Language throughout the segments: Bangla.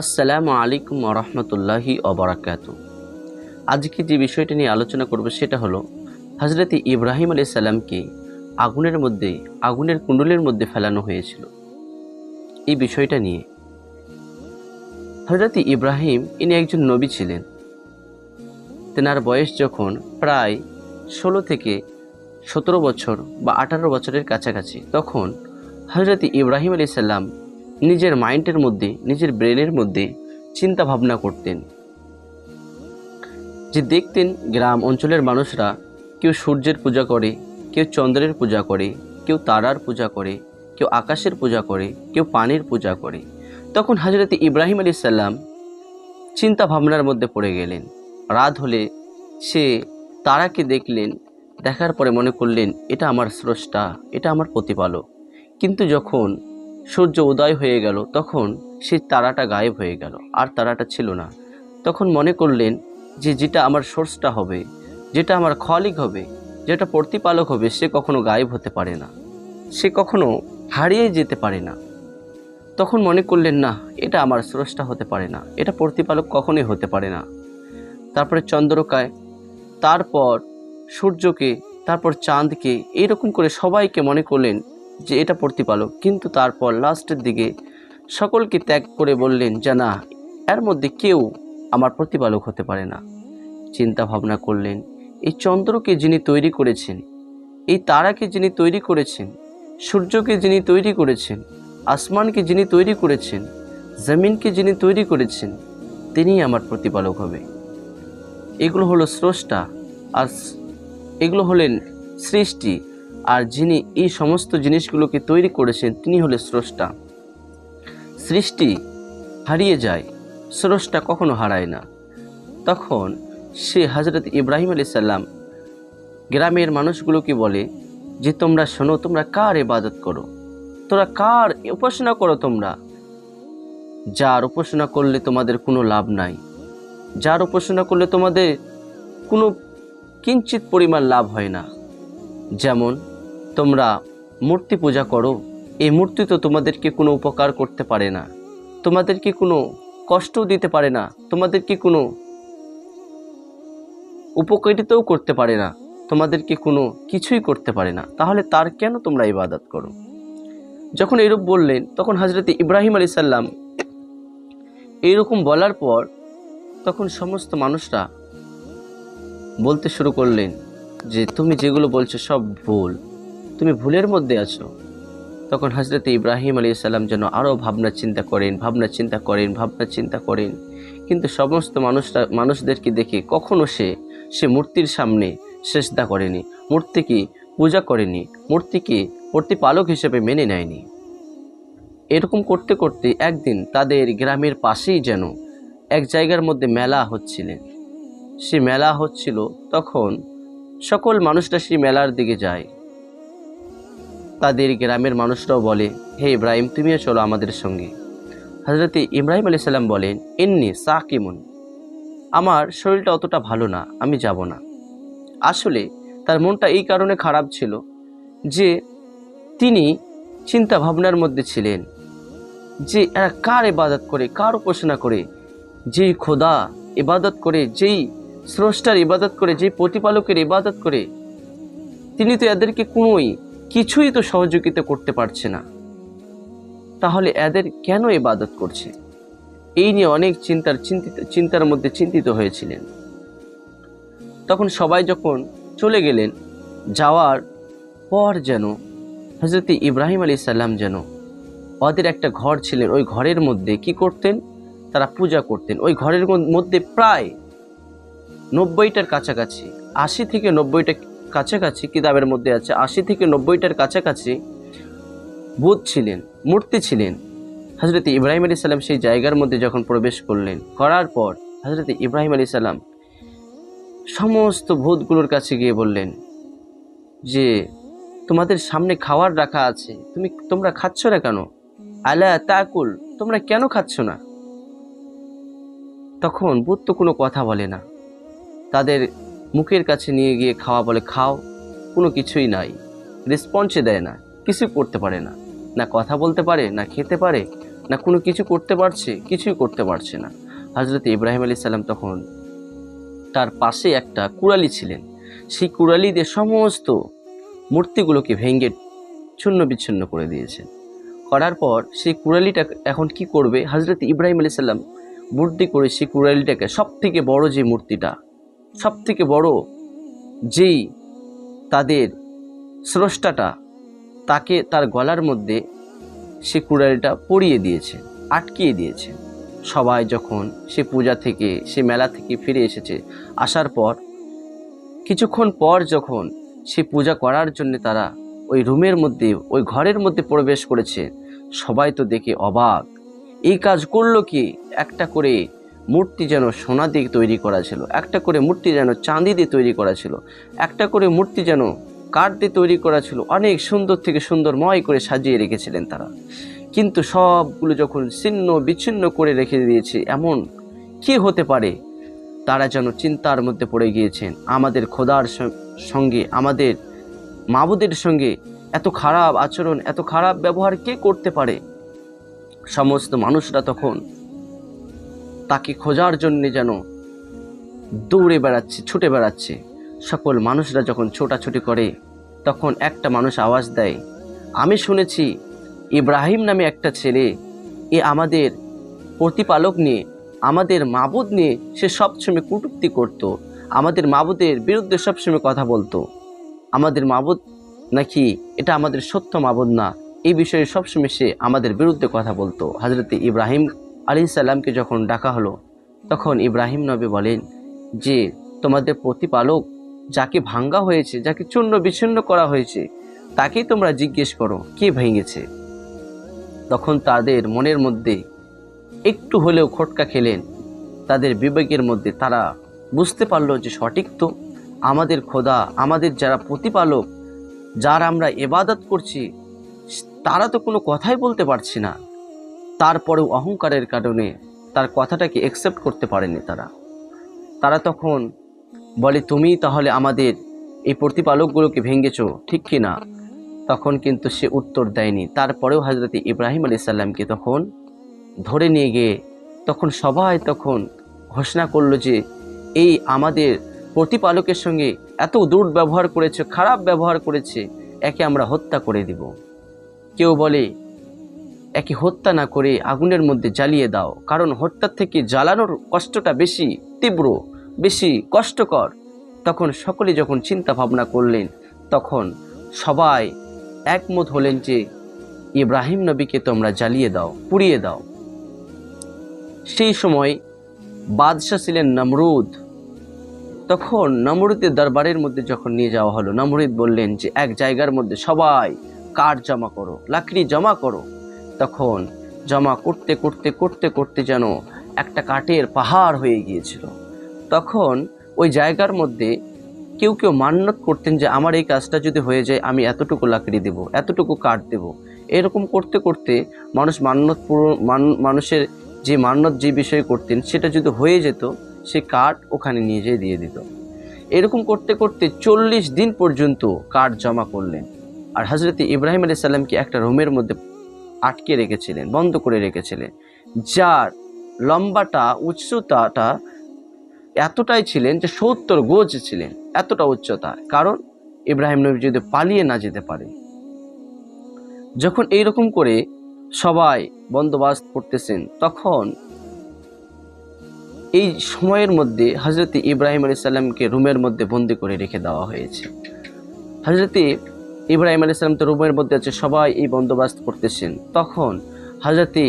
আসসালামু আলাইকুম রহমতুল্লাহি অবরাকাত আজকে যে বিষয়টা নিয়ে আলোচনা করব সেটা হলো হজরত ইব্রাহিম আলি সাল্লামকে আগুনের মধ্যে, আগুনের কুণ্ডলের মধ্যে ফেলানো হয়েছিল। এই বিষয়টা নিয়ে হজরত ইব্রাহিম, ইনি একজন নবী ছিলেন। তেনার বয়স যখন প্রায় ষোলো থেকে সতেরো বছর বা আঠারো বছরের কাছাকাছি, তখন হজরত ইব্রাহিম আলি সাল্লাম নিজের মাইন্ডের মধ্যে, নিজের ব্রেনের মধ্যে চিন্তা ভাবনা করতেন। যে দেখতেন গ্রাম অঞ্চলের মানুষরা কেউ সূর্যের পূজা করে, কেউ চন্দ্রের পূজা করে, কেউ তারার পূজা করে, কেউ আকাশের পূজা করে, কেউ পানির পূজা করে। তখন হজরত ইব্রাহিম আলী সাল্লাম চিন্তা ভাবনার মধ্যে পড়ে গেলেন। রাত হলে সে তারাকে দেখলেন, দেখার পরে মনে করলেন, এটা আমার স্রষ্টা, এটা আমার প্রতিপালক। কিন্তু যখন সূর্য উদয় হয়ে গেল, তখন সেই তারাটা গায়েব হয়ে গেল, আর তারাটা ছিল না। তখন মনে করলেন যে যেটা আমার সোর্সটা হবে, যেটা আমার খলিক হবে, যেটা প্রতিপালক হবে, সে কখনো গায়েব হতে পারে না। সে কখনো হারিয়ে যেতে পারে না। তখন মনে করলেন, না, এটা আমার স্রষ্টা হতে পারে না, এটা প্রতিপালক কখনোই হতে পারে না। তারপরে চন্দ্রকায়, তারপর সূর্যকে, তারপর চাঁদকে, এরকম করে সবাইকে মনে করলেন যে এটা প্রতিপালক। কিন্তু তারপর লাস্টের দিকে সকলকে ত্যাগ করে বললেন, যে না, এর মধ্যে কেউ আমার প্রতিপালক হতে পারে না। চিন্তা ভাবনা করলেন, এই চন্দ্রকে যিনি তৈরি করেছেন, এই তারাকে যিনি তৈরি করেছেন, সূর্যকে যিনি তৈরি করেছেন, আসমানকে যিনি তৈরি করেছেন, জমিনকে যিনি তৈরি করেছেন তিনিই আমার প্রতিপালক হবে। এগুলো হলো স্রষ্টা আর এগুলো হলেন সৃষ্টি। আর যিনি এই সমস্ত জিনিসগুলোকে তৈরি করেছেন, তিনি হলেন স্রষ্টা। সৃষ্টি হারিয়ে যায়, স্রষ্টা কখনো হারায় না। তখন সে হজরত ইব্রাহিম আলি সাল্লাম গ্রামের মানুষগুলোকে বলে, যে তোমরা শোনো, তোমরা কার ইবাদত করো? তোরা কার উপাসনা করো তোমরা? যার উপাসনা করলে তোমাদের কোনো লাভ নাই। যার উপাসনা করলে তোমাদের কোনো কিঞ্চিত পরিমাণ লাভ হয় না। যেমন তোমরা মূর্তি পূজা করো, এই মূর্তি তো তোমাদেরকে কোনো উপকার করতে পারে না। তোমাদেরকে কোনো কষ্টও দিতে পারে না, তোমাদেরকে কোনো উপকারিতাও করতে পারে না, তোমাদেরকে কোনো কিছুই করতে পারে না। তাহলে তার কেন তোমরা ইবাদত করো? যখন এরূপ বললেন, তখন হজরত ইব্রাহিম আলী সাল্লাম এইরকম বলার পর তখন সমস্ত মানুষরা বলতে শুরু করলেন যে, তুমি যেগুলো বলছো সব ভুল। তুমি ভুলের মধ্যে আছো। তখন হজরত ইব্রাহিম আলী সাল্লাম যেন আরও ভাবনা চিন্তা করেন, ভাবনা চিন্তা করেন, ভাবনা চিন্তা করেন। কিন্তু সমস্ত মানুষরা, মানুষদেরকে দেখে কখনো সে সে মূর্তির সামনে সেজদা করেনি। মূর্তিকে পূজা করেনি, মূর্তিকে প্রতিপালক হিসেবে মেনে নেয়নি। এরকম করতে করতে একদিন তাদের গ্রামের পাশেই যেন এক জায়গার মধ্যে মেলা হচ্ছিলেন। সে মেলা হচ্ছিল, তখন সকল মানুষরা সেই মেলার দিকে যায়। তাদের গ্রামের মানুষরাও বলে, হে ইব্রাহিম তুমিও চলো আমাদের সঙ্গে। হজরত ইব্রাহিম আলি সাল্লাম বলেন এমনি সাকিমুন। আমার শরীরটা অতটা ভালো না, আমি যাব না। আসলে তার মনটা এই কারণে খারাপ ছিল যে তিনি চিন্তা ভাবনার মধ্যে ছিলেন যে এরা কার ইবাদত করে, কার উপাসনা করে? যেই খোদা ইবাদত করে, যেই স্রষ্টার ইবাদত করে, যেই প্রতিপালকের ইবাদত করে, তিনি তো এদেরকে কোনোই কিছুই তো সহযোগিতা করতে পারছে না। তাহলে এদের কেন ইবাদত করছে? এই নিয়ে অনেক চিন্তার চিন্তিত, চিন্তার মধ্যে চিন্তিত হয়েছিলেন। তখন সবাই যখন চলে গেলেন, যাওয়ার পর যেন হজরত ইব্রাহিম আলী সাল্লাম যেন ওদের একটা ঘর ছিলেন, ওই ঘরের মধ্যে কি করতেন? তারা পূজা করতেন। ওই ঘরের মধ্যে প্রায় নব্বইটার কাছাকাছি, আশি থেকে নব্বইটা কাছাকাছি কিতাবের মধ্যে আছে, আশি থেকে নব্বইটার কাছাকাছি বুধ ছিলেন, মূর্তি ছিলেন। হজরত ইব্রাহিম আলী সাল্লাম সেই জায়গার মধ্যে যখন প্রবেশ করলেন, করার পর হজরত ইব্রাহিম আলী সাল্লাম সমস্ত ভূতগুলোর কাছে গিয়ে বললেন, যে, তোমাদের সামনে খাওয়ার রাখা আছে, তুমি, তোমরা খাচ্ছ না কেন? আলা তাকুল, তোমরা কেন খাচ্ছ না? তখন ভূত তো কোনো কথা বলে না। তাদের মুখের কাছে নিয়ে গিয়ে খাওয়া বলে, খাও, কোনো কিছুই নাই। রেসপন্সে দেয় না কিছু করতে পারে না। না কথা বলতে পারে, না খেতে পারে, না কোনো কিছু করতে পারছে, কিছুই করতে পারছে না। হজরত ইব্রাহিম আলী সাল্লাম তখন তার পাশে একটা কুড়ালি ছিলেন। সেই কুড়ালি দিয়ে সমস্ত মূর্তিগুলোকে ভেঙে চূর্ণ বিচ্ছিন্ন করে দিয়েছেন। করার পর সেই কুড়ালিটা এখন কি করবে? হজরত ইব্রাহিম আলী সাল্লাম বুদ্ধি করে সেই কুড়ালিটাকে সব থেকে বড় যে মূর্তিটা সব থেকে বড় যেই তাদের স্রষ্টাটা তাকে তার গলার মধ্যে সে কুড়ালিটা পরিয়ে দিয়েছে, আটকিয়ে দিয়েছে। সবাই যখন সে পূজা থেকে, সে মেলা থেকে ফিরে এসেছে, আসার পর, কিছুক্ষণ পর যখন সে পূজা করার জন্য তারা ওই রুমের মধ্যে, ওই ঘরের মধ্যে প্রবেশ করেছে, সবাই তো দেখে অবাক। এই কাজ করল কি? একটা করে মূর্তি যেন সোনা দিয়ে তৈরি করা ছিল, একটা করে মূর্তি যেন চাঁদি দিয়ে তৈরি করা ছিল, একটা করে মূর্তি যেন কাঠ দিয়ে তৈরি করা ছিল, অনেক সুন্দর থেকে সুন্দরময় করে সাজিয়ে রেখেছিলেন তারা। কিন্তু সবগুলো যখন ছিন্ন বিচ্ছিন্ন করে রেখে দিয়েছে, এমন কি হতে পারে? তারা যেন চিন্তার মধ্যে পড়ে গিয়েছেন, আমাদের খোদার সঙ্গে, আমাদের মাবুদের সঙ্গে এত খারাপ আচরণ, এত খারাপ ব্যবহার কে করতে পারে? সমস্ত মানুষরা তখন তাকে খোঁজার জন্য যেন দৌড়ে বেড়াচ্ছে, ছুটে বেড়াচ্ছে। সকল মানুষরা যখন ছোটাছুটি করে, তখন একটা মানুষ আওয়াজ দেয়, আমি শুনেছি ইব্রাহিম নামে একটা ছেলে, এ আমাদের প্রতিপালক নিয়ে, আমাদের মাবুদ নিয়ে সে সবসময় কটূক্তি করত, আমাদের মাবুদের বিরুদ্ধে সবসময় কথা বলতো। আমাদের মাবুদ নাকি এটা আমাদের সত্য মাবুদ না, এই বিষয়ে সবসময় সে আমাদের বিরুদ্ধে কথা বলতো। হাজরতে ইব্রাহিম আলী সাল্লামকে যখন ডাকা হলো, তখন ইব্রাহিম নবী বলেন, যে তোমাদের প্রতিপালক যাকে ভাঙ্গা হয়েছে, যাকে চূর্ণ বিচ্ছিন্ন করা হয়েছে, তাকেই তোমরা জিজ্ঞেস করো, কে ভেঙেছে? তখন তাদের মনের মধ্যে একটু হলেও খটকা খেলেন। তাদের বিবেকের মধ্যে তারা বুঝতে পারল যে সঠিক তো, আমাদের খোদা, আমাদের যারা প্রতিপালক, যার আমরা এবাদত করছি, তারা তো কোনো কথাই বলতে পারছি না। তারপরেও অহংকারের কারণে তার কথাটাকে অ্যাকসেপ্ট করতে পারেনি তারা। তারা তখন বলে, তুমি তাহলে আমাদের এই প্রতিপালকগুলোকে ভেঙেছ, ঠিক কি না? তখন কিন্তু সে উত্তর দেয়নি। তারপরেও হজরত ইব্রাহিম আলি সাল্লামকে তখন ধরে নিয়ে গিয়ে তখন সবাই তখন ঘোষণা করল যে, এই আমাদের প্রতিপালকের সঙ্গে এত দুর্ব্যবহার করেছে, খারাপ ব্যবহার করেছে, একে আমরা হত্যা করে দিব। কেউ বলে একে হত্যা না করে আগুনের মধ্যে জ্বালিয়ে দাও। কারণ হত্যার থেকে জ্বালানোর কষ্টটা বেশি তীব্র, বেশি কষ্টকর। তখন সকলে যখন চিন্তা ভাবনা করলেন, তখন সবাই একমত হলেন যে, ইব্রাহিম নবীকে তোমরা জ্বালিয়ে দাও, পুড়িয়ে দাও। সেই সময় বাদশাহ ছিলেন নমরুদ। তখন নমরুদের দরবারের মধ্যে যখন নিয়ে যাওয়া হলো, নমরুদ বললেন যে, এক জায়গার মধ্যে সবাই কাঠ জমা করো, লাকড়ি জমা করো। তখন জমা করতে করতে করতে করতে যেন একটা কাঠের পাহাড় হয়ে গিয়েছিল। তখন ওই জায়গার মধ্যে কেউ কেউ মান্যত করতেন যে, আমার এই কাজটা যদি হয়ে যায়, আমি এতটুকু লাকড়ি দেব, এতটুকু কাঠ দেব। এরকম করতে করতে মানুষ মান্যত মান- মানুষের যে মান্যত যে বিষয় করতেন, সেটা যদি হয়ে যেত, সে কাঠ ওখানে নিয়ে যেয়ে দিয়ে দিত। এরকম করতে করতে চল্লিশ দিন পর্যন্ত কাঠ জমা করলেন। আর হজরত ইব্রাহিম আলী সাল্লামকে একটা রুমের মধ্যে আটকে রেখেছিলেন, বন্ধ করে রেখেছিলেন। যার লম্বাটা, উচ্চতাটা এতটাই ছিলেন যে সত্তর গোজ ছিলেন, এতটা উচ্চতা। কারণ ইব্রাহিম নবী যদি পালিয়ে না যেতে পারে, যখন এইরকম করে সবাই বন্দোবস্ত করতেছেন, তখন এই সময়ের মধ্যে হজরত ইব্রাহিম আলী সাল্লামকে রুমের মধ্যে বন্দি করে রেখে দেওয়া হয়েছে। হজরতে ইব্রাহিম আলী সাল্লাম তো রুমের মধ্যে আছে, সবাই এই বন্দোবস্ত করতেছেন। তখন হজরতে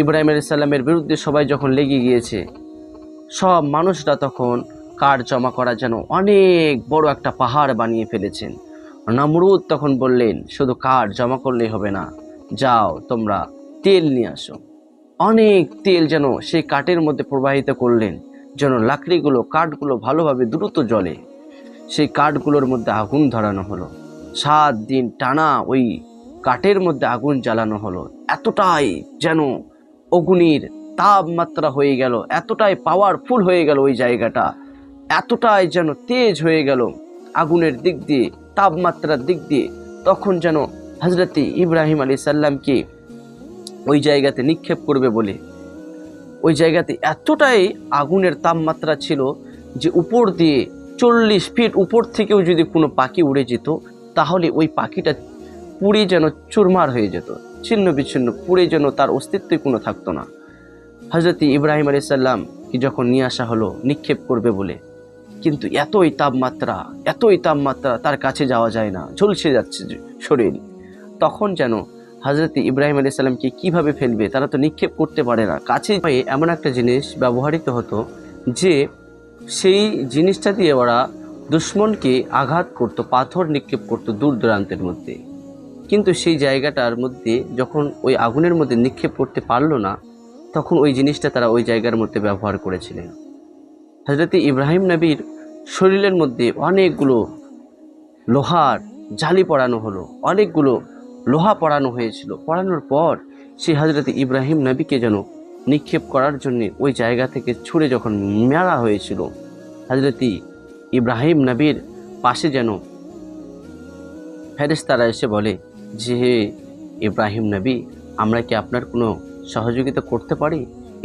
ইব্রাহিম আলী সাল্লামের বিরুদ্ধে সবাই যখন লেগে গিয়েছে, সব মানুষরা তখন কাঠ জমা করা যেন অনেক বড় একটা পাহাড় বানিয়ে ফেলেছেন। নমরুদ তখন বললেন, শুধু কাঠ জমা করলেই হবে না, যাও তোমরা তেল নিয়ে আসো। অনেক তেল যেন সেই কাঠের মধ্যে প্রবাহিত করলেন, যেন লাকড়িগুলো, কাঠগুলো ভালোভাবে দ্রুত জ্বলে। সেই কাঠগুলোর মধ্যে আগুন ধরানো হলো। সাত দিন টানা ওই কাঠের মধ্যে আগুন জ্বালানো হলো। এতটাই যেন অগ্নির তাপমাত্রা হয়ে গেল, এতটাই পাওয়ারফুল হয়ে গেল ওই জায়গাটা, এতটাই যেন তেজ হয়ে গেল আগুনের দিক দিয়ে, তাপমাত্রার দিক দিয়ে। তখন যেন হজরতে ইব্রাহিম আলী সাল্লামকে ওই জায়গাতে নিক্ষেপ করবে বলে। ওই জায়গাতে এতটাই আগুনের তাপমাত্রা ছিল যে উপর দিয়ে চল্লিশ ফিট উপর থেকেও যদি কোনো পাখি উড়ে যেত তাহলে ওই পাখিটা পুড়ে যেন চুরমার হয়ে যেত। ছিন্ন বিচ্ছিন্ন, পুড়ে যেন তার অস্তিত্বই কোনো থাকতো না। হজরত ইব্রাহিম আলি সাল্লাম কি যখন নিয়ে আসা হলো, নিক্ষেপ করবে বলে, কিন্তু এতই তাপমাত্রা এতই তাপমাত্রা তার কাছে যাওয়া যায় না, ঝলসে যাচ্ছে শরীর। তখন যেন হজরত ইব্রাহিম আলি সাল্লামকে কীভাবে ফেলবে, তারা তো নিক্ষেপ করতে পারে না। কাছে এমন একটা জিনিস ব্যবহৃত হতো যে, সেই জিনিসটা দিয়ে ওরা দুশ্মনকে আঘাত করতো, পাথর নিক্ষেপ করতো দূর দূরান্তের মধ্যে। কিন্তু সেই জায়গাটার মধ্যে যখন ওই আগুনের মধ্যে নিক্ষেপ করতে পারল না, তখন ওই জিনিসটা তারা ওই জায়গার মধ্যে ব্যবহার করেছিলেন। হজরত ইব্রাহিম নবীর শরীরের মধ্যে অনেকগুলো লোহার জালি পড়ানো হলো, অনেকগুলো লোহা পড়ানো হয়েছিল। পড়ানোর পর সেই হজরত ইব্রাহিম নবীকে যেন নিক্ষেপ করার জন্য ওই জায়গা থেকে ছুঁড়ে যখন মেরা হয়েছিল হজরতি ইব্রাহিম নবীর পাশে যেন ফেরেশতারা এসে বলে যে হে ইব্রাহিম নবী, আমরা কি আপনার কোনো সহযোগিতা করতে পারি?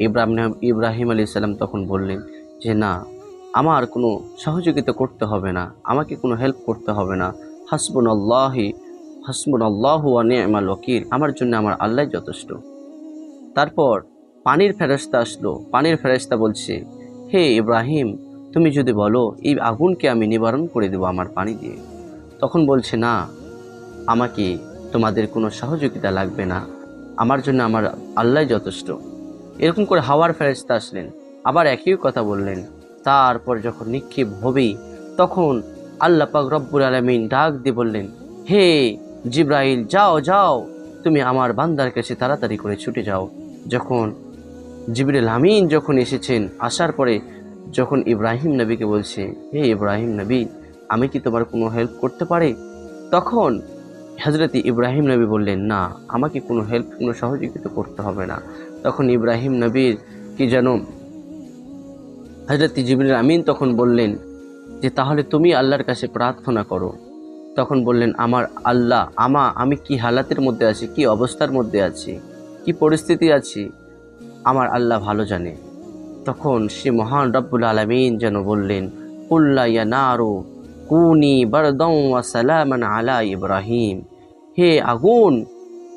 ইব্রাহিম ইব্রাহিম আলী সাল্লাম তখন বললেন, যে না, আমার কোনো সহযোগিতা করতে হবে না, আমাকে কোনো হেল্প করতে হবে না। হাসবুন আল্লাহি হাসবুন আল্লাহ নিয়ামাল লকির আমার জন্য আমার আল্লাহ যথেষ্ট। তারপর পানির ফেরস্তা আসলো, পানির ফেরস্তা বলছে, হে ইব্রাহিম তুমি যদি বলো, এই আগুনকে আমি নিবারণ করে দেবো আমার পানি দিয়ে, তখন বলছে, না, আমাকে তোমাদের কোনো সহযোগিতা লাগবে না। আমার জন্য আমার আল্লাহ যথেষ্ট। এরকম করে হাওয়ার ফেরস্তা আসলেন। আবার একই কথা বললেন। তারপর যখন নিক্ষেপ হবেই, তখন আল্লাহ পাক রব্বুল আলমিন ডাক দিয়ে বললেন, হে জিব্রাইল, যাও যাও, তুমি আমার বান্দার কাছে তাড়াতাড়ি করে ছুটে যাও। যখন জিবরুল আমিন যখন এসেছেন, আসার পরে যখন ইব্রাহিম নবীকে বলছে, হে ইব্রাহিম নবী, আমি কি তোমার কোনো হেল্প করতে পারি? তখন হজরত ইব্রাহিম নবী বললেন, না, আমাকে কোনো হেল্প কোনো সহযোগিতা করতে হবে না। তখন ইব্রাহিম নবীর কি যেন হজরত জিবরিল আমিন তখন বললেন যে, তাহলে তুমি আল্লাহর কাছে প্রার্থনা করো। তখন বললেন, আমার আল্লাহ, আমা, আমি কি হালাতের মধ্যে আছি, কি অবস্থার মধ্যে আছি, কি পরিস্থিতি আছি, আমার আল্লাহ ভালো জানে। তখন সে মহান রব্বুল আলমিন যেন বললেন, কুল্লা ইয়া নারু, কুনি বারদম সালামান আলা ইব্রাহিম। হে আগুন,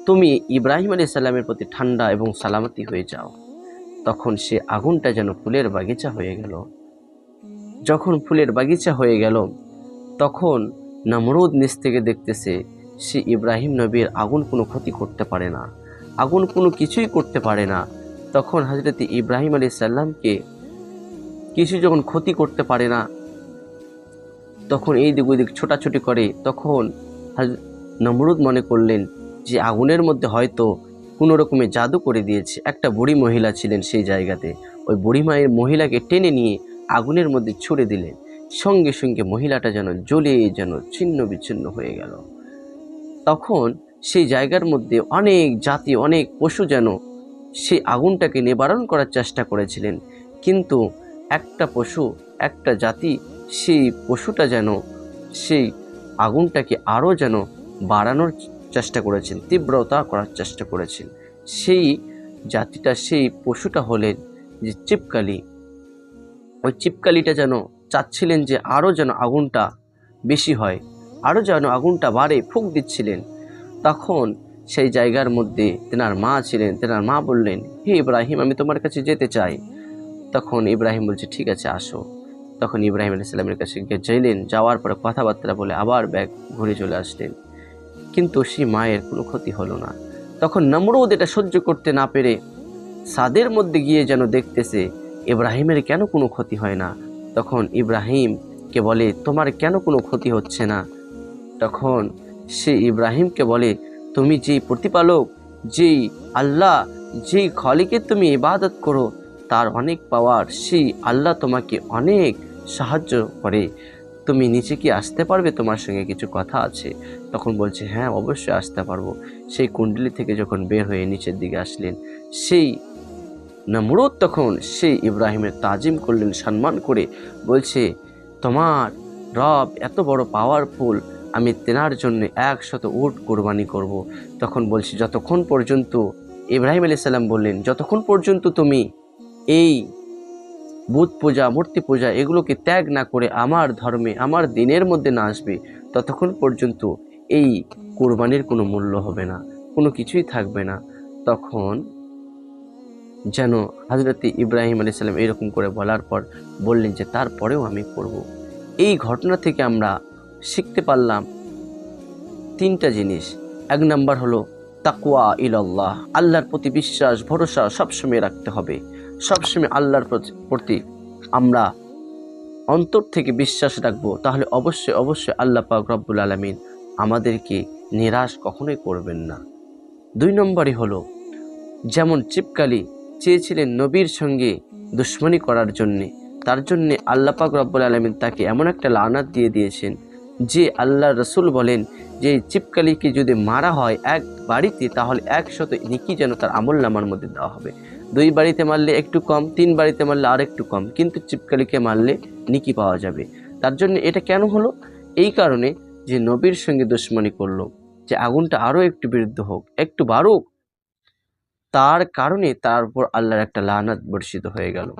তুমি ইব্রাহিম আলী সাল্লামের প্রতি ঠান্ডা এবং সালামতি হয়ে যাও। তখন সে আগুনটা যেন ফুলের বাগিচা হয়ে গেল। যখন ফুলের বাগিচা হয়ে গেল, তখন নমরুদ নিচ থেকে দেখতেছে সে ইব্রাহিম নবীর আগুন কোনো ক্ষতি করতে পারে না, আগুন কোনো কিছুই করতে পারে না। তখন হজরত ইব্রাহিম আলী সাল্লামকে কিছু যখন ক্ষতি করতে পারে না, তখন এই দিক ওই দিক ছোটাছুটি করে, তখন নমরুদ মনে করলেন যে আগুনের মধ্যে হয়তো কোনো রকমের জাদু করে দিয়েছে। একটা বুড়ি মহিলা ছিলেন সেই জায়গাতে। ওই বুড়ি মায়ের মহিলাকে টেনে নিয়ে আগুনের মধ্যে ছুড়ে দিলেন। সঙ্গে সঙ্গে মহিলাটা যেন জ্বলে যেন ছিন্ন বিচ্ছিন্ন হয়ে গেল। তখন সেই জায়গার মধ্যে অনেক জাতি, অনেক পশু যেন সেই আগুনটাকে নিবারণ করার চেষ্টা করেছিলেন। কিন্তু একটা পশু, একটা জাতি, সেই পশুটা যেন, সেই আগুনটাকে আরও যেন বাড়ানোর চেষ্টা করেছেন, তীব্রতা করার চেষ্টা করেছেন। সেই জাতিটা, সেই পশুটা হলেন যে চিপকালি। ওই চিপকালিটা যেন চাচ্ছিলেন যে আরও যেন আগুনটা বেশি হয়, আরও যেন আগুনটা বাড়ে, ফুক দিচ্ছিলেন। তখন সেই জায়গার মধ্যে তেনার মা ছিলেন, তেনার মা বললেন, হে ইব্রাহিম, আমি তোমার কাছে যেতে চাই। তখন ইব্রাহিম বলছে, ঠিক আছে, আসো। তখন ইব্রাহিম আলাইসাল্লামের কাছে গিয়ে যাইলেন যাওয়ার পরে কথাবার্তা বলে আবার ব্যাগ ঘুরে চলে আসলেন। কিন্তু সেই মায়ের কোনো ক্ষতি হলো না। তখন নমরুদ এটা সহ্য করতে না পেরে সাদের মধ্যে গিয়ে যেন দেখতেছে, ইব্রাহিমের কেন কোনো ক্ষতি হয় না? তখন ইব্রাহিমকে বলে, তোমার কেন কোনো ক্ষতি হচ্ছে না? তখন সে ইব্রাহিমকে বলে তুমি যেই প্রতিপালক যেই আল্লাহ যেই খলিকে তুমি ইবাদত করো, তার অনেক পাওয়ার সেই আল্লাহ তোমাকে অনেক সাহায্য করে। তুমি নিচে কি আসতে পারবে? তোমার সঙ্গে কিছু কথা আছে। তখন বলছে হ্যাঁ অবশ্যই আসতে পারব। সেই কুণ্ডলি থেকে যখন বের হয়ে নিচের দিকে আসলেন, সেই নমরুদ তখন সেই ইব্রাহিমের তাজিম করলেন, সম্মান করে বলছে, তোমার রব এত বড় পাওয়ারফুল আমি তেনার জন্য একশত উট কোরবানি করব। তখন বলছি, যতক্ষণ পর্যন্ত ইব্রাহিম আলি সাল্লাম বললেন, যতক্ষণ পর্যন্ত তুমি এই বুধ পূজা, মূর্তি পূজা এগুলোকে ত্যাগ না করে আমার ধর্মে, আমার দিনের মধ্যে না আসবে, ততক্ষণ পর্যন্ত এই কোরবানির কোনো মূল্য হবে না, কোনো কিছুই থাকবে না তখন যেন হজরত ইব্রাহিম আলি সাল্লাম এরকম করে বলার পর বললেন যে, তারপরেও আমি করব এই ঘটনা থেকে আমরা শিখতে পারলাম। তিনটা জিনিস। এক নাম্বার হলো তাকুয়া ইলাল্লাহ। আল্লাহর প্রতি বিশ্বাস, ভরসা সবসময় রাখতে হবে। সবসময় আল্লাহর প্রতি- আমরা অন্তর থেকে বিশ্বাস রাখব, তাহলে অবশ্যই অবশ্যই আল্লাহ পাক রব্বুল আলমিন আমাদেরকে নিরাশ কখনোই করবেন না। দুই নম্বরই হলো যেমন চিপকালি চেয়েছিলেন নবীর সঙ্গে দুশ্মনী করার জন্যে, তার জন্যে আল্লাহ পাক রব্বুল আলমিন তাকে এমন একটা লানাত দিয়ে দিয়েছেন যে আল্লাহ রসুল বলেন যে চিপকালিকে যদি মারা হয় এক বাড়িতে, তাহলে একশত নিকি যেন তার আমল নামার মধ্যে দেওয়া হবে। দুই বাড়িতে মারলে একটু কম, তিন বাড়িতে মারলে আর একটু কম, কিন্তু চিপকালিকে মারলে নিকি পাওয়া যাবে। তার জন্য এটা কেন হলো? এই কারণে যে নবীর সঙ্গে দুশ্মনী করল, যে আগুনটা আরও একটু বিরুদ্ধ হোক, একটু বাড়ুক, তার কারণে তার উপর আল্লাহর একটা লানাত বর্ষিত হয়ে গেল।